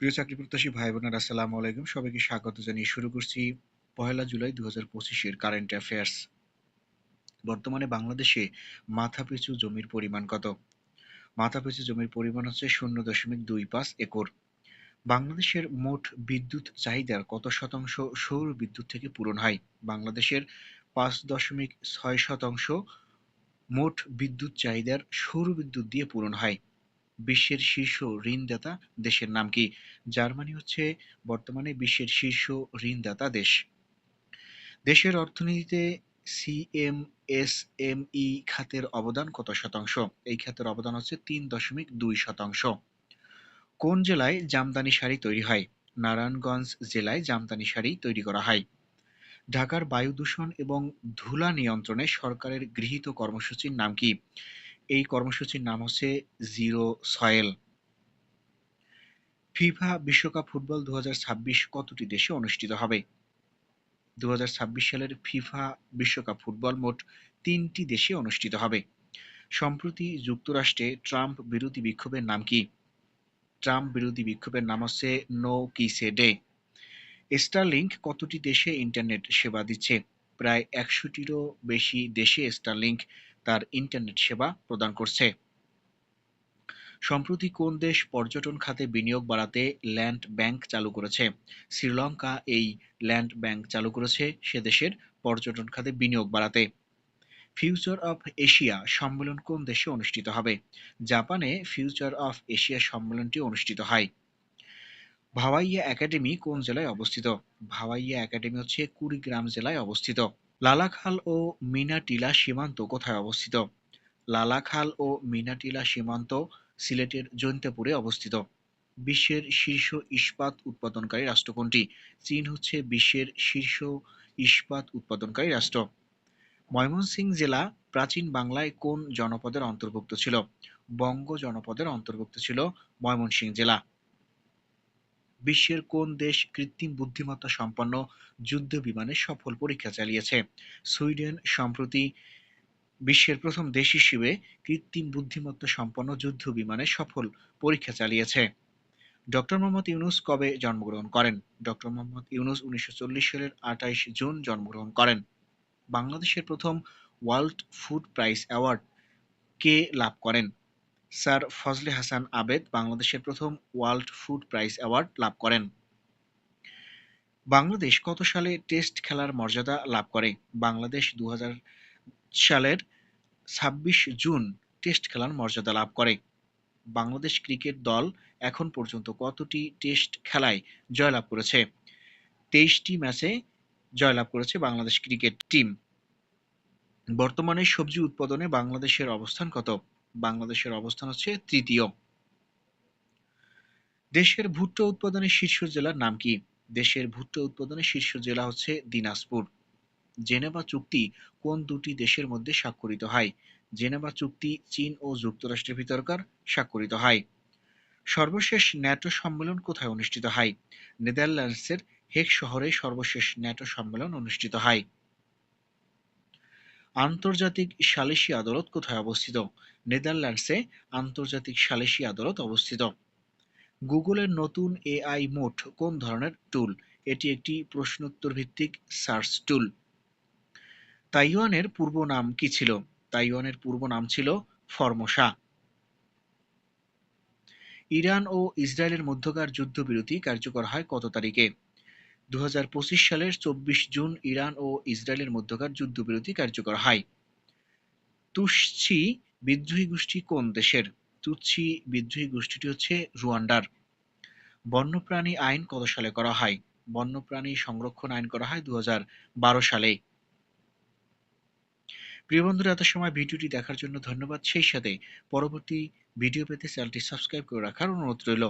প্রিয় চাকরি প্রত্যাশী ভাই বোনেরা আসসালামু আলাইকুম। সবাইকে স্বাগত জানিয়ে শুরু করছি পহেলা জুলাই দু হাজার পঁচিশের কারেন্ট অ্যাফেয়ার্স বর্তমানে বাংলাদেশে মাথাপিছু জমির পরিমাণ কত? মাথাপিছু জমির পরিমাণ হচ্ছে শূন্য দশমিক দুই পাঁচ একর। বাংলাদেশের মোট বিদ্যুৎ চাহিদার কত শতাংশ সৌর বিদ্যুৎ থেকে পূরণ হয়? বাংলাদেশের পাঁচ দশমিক ছয় শতাংশ মোট বিদ্যুৎ চাহিদার সৌর বিদ্যুৎ দিয়ে পূরণ হয়। বিশ্বের শীর্ষ ঋণদাতা দেশের নাম কি? জার্মানি হচ্ছে বর্তমানে বিশ্বের শীর্ষ ঋণদাতা দেশ। দেশের অর্থনীতিতে সিএমএসএমই খাতের অবদান কত শতাংশ? এই খাতের অবদান হচ্ছে তিন দশমিক দুই শতাংশ। কোন জেলায় জামদানি শাড়ি তৈরি হয়? নারায়ণগঞ্জ জেলায় জামদানি শাড়ি তৈরি করা হয়। ঢাকার বায়ু দূষণ এবং ধুলা নিয়ন্ত্রণে সরকারের গৃহীত কর্মসূচির নাম কি? এই কর্মসূচির নাম হচ্ছে জিরো সয়েল। ফিফা বিশ্বকাপ ফুটবল দু কতটি দেশে অনুষ্ঠিত হবে? দু সালের ফিফা বিশ্বকাপ ফুটবল মোট তিনটি দেশে অনুষ্ঠিত হবে। সম্প্রতি যুক্তরাষ্ট্রে ট্রাম্প বিরোধী বিক্ষোভের নাম কি? ট্রাম্প বিরোধী বিক্ষোভের নাম হচ্ছে নো কিসে ডে। স্টারলিংক কতটি দেশে ইন্টারনেট সেবা দিচ্ছে? প্রায় একশোটিরও বেশি দেশে স্টারলিংক তার ইন্টারনেট সেবা প্রদান করছে। সম্প্রতি কোন দেশ পর্যটন খাতে বিনিয়োগ বাড়াতে ল্যান্ড ব্যাংক চালু করেছে? শ্রীলঙ্কা এই ল্যান্ড ব্যাংক চালু করেছে, সে দেশের পর্যটন খাতে বিনিয়োগ বাড়াতে। ফিউচার অফ এশিয়া সম্মেলন কোন দেশে অনুষ্ঠিত হবে? জাপানে ফিউচার অফ এশিয়া সম্মেলনটি অনুষ্ঠিত হয়। ভাওয়াইয়া একাডেমি কোন জেলায় অবস্থিত? ভাওয়াইয়া একাডেমি হচ্ছে কুড়িগ্রাম জেলায় অবস্থিত। লালাখাল ও মিনাটিলা সীমান্ত কোথায় অবস্থিত? লালাখাল ও মিনাটিলা সীমান্ত সিলেটের জৈন্তাপুরে অবস্থিত। বিশ্বের শীর্ষ ইস্পাত উৎপাদনকারী রাষ্ট্র কোনটি? চীন হচ্ছে বিশ্বের শীর্ষ ইস্পাত উৎপাদনকারী রাষ্ট্র। ময়মনসিংহ জেলা প্রাচীন বাংলায় কোন জনপদের অন্তর্ভুক্ত ছিল? বঙ্গ জনপদের অন্তর্ভুক্ত ছিল ময়মনসিংহ জেলা। বিশ্বের কোন দেশ কৃত্রিম বুদ্ধিমত্তা সম্পন্ন যুদ্ধ বিমানের সফল পরীক্ষা চালিয়েছে? সুইডেন, সম্প্রতি বিশ্বের প্রথম দেশ হিসেবে কৃত্রিম বুদ্ধিমত্তা সম্পন্ন যুদ্ধ বিমানের সফল পরীক্ষা চালিয়েছে। ডক্টর মোহাম্মদ ইউনুস কবে জন্মগ্রহণ করেন? ডক্টর মোহাম্মদ ইউনুস উনিশশো চল্লিশ সালের আঠাইশ জুন জন্মগ্রহণ করেন। বাংলাদেশের প্রথম ওয়ার্ল্ড ফুড প্রাইজ অ্যাওয়ার্ড কে লাভ করেন? স্যার ফজলে হাসান আবেদ বাংলাদেশের প্রথম ওয়ার্ল্ড ফুড প্রাইজ অ্যাওয়ার্ড লাভ করেন। বাংলাদেশ কত সালে টেস্ট খেলার মর্যাদা লাভ করে? বাংলাদেশ দু হাজার সালের ছাব্বিশ জুন টেস্ট খেলার মর্যাদা লাভ করে। বাংলাদেশ ক্রিকেট দল এখন পর্যন্ত কতটি টেস্ট খেলায় জয়লাভ করেছে? তেইশটি ম্যাচে জয়লাভ করেছে বাংলাদেশ ক্রিকেট টিম। বর্তমানে সবজি উৎপাদনে বাংলাদেশের অবস্থান কত? বাংলাদেশের অবস্থান হচ্ছে তৃতীয়। দেশের ভুট্টা উৎপাদনের শীর্ষ জেলার নাম কি? দেশের ভুট্টা উৎপাদনের শীর্ষ জেলা হচ্ছে দিনাজপুর। জেনেভা চুক্তি কোন দুটি দেশের মধ্যে স্বাক্ষরিত হয়? জেনেভা চুক্তি চীন ও যুক্তরাষ্ট্রের ভিতরকার স্বাক্ষরিত হয়। সর্বশেষ ন্যাটো সম্মেলন কোথায় অনুষ্ঠিত হয়? নেদারল্যান্ডসের হেক শহরে সর্বশেষ ন্যাটো সম্মেলন অনুষ্ঠিত হয়। আন্তর্জাতিক সালিসি আদালত কোথায় অবস্থিত? নেদারল্যান্ডসে আন্তর্জাতিক সালিসি আদালত অবস্থিত। গুগলের নতুন এআই মোট কোন ধরনের টুল এটি একটি প্রশ্নোত্তর ভিত্তিক সার্চ টুল তাইওয়ানের পূর্ব নাম কি ছিল? তাইওয়ানের পূর্ব নাম ছিল ফরমোসা। ইরান ও ইসরায়েলের মধ্যকার যুদ্ধবিরতি কার্যকর হয় কত তারিখে? দু হাজার পঁচিশ সালের চব্বিশ জুন ইরান ও ইসরায়েলের মধ্যকার যুদ্ধবিরতি কার্যকর হয়। তুসছি বিদ্রোহী গোষ্ঠী কোন দেশের? তুৎসি বিদ্রোহী গোষ্ঠীটি হচ্ছে রুয়ান্ডার। বন্যপ্রাণী আইন কত সালে করা হয়? বন্যপ্রাণী সংরক্ষণ আইন করা হয় দু হাজার বারো সালে। প্রিয় বন্ধুরা, এত সময় ভিডিওটি দেখার জন্য ধন্যবাদ। সেই সাথে পরবর্তী ভিডিও পেতে চ্যানেলটি সাবস্ক্রাইব করে রাখার অনুরোধ রইল।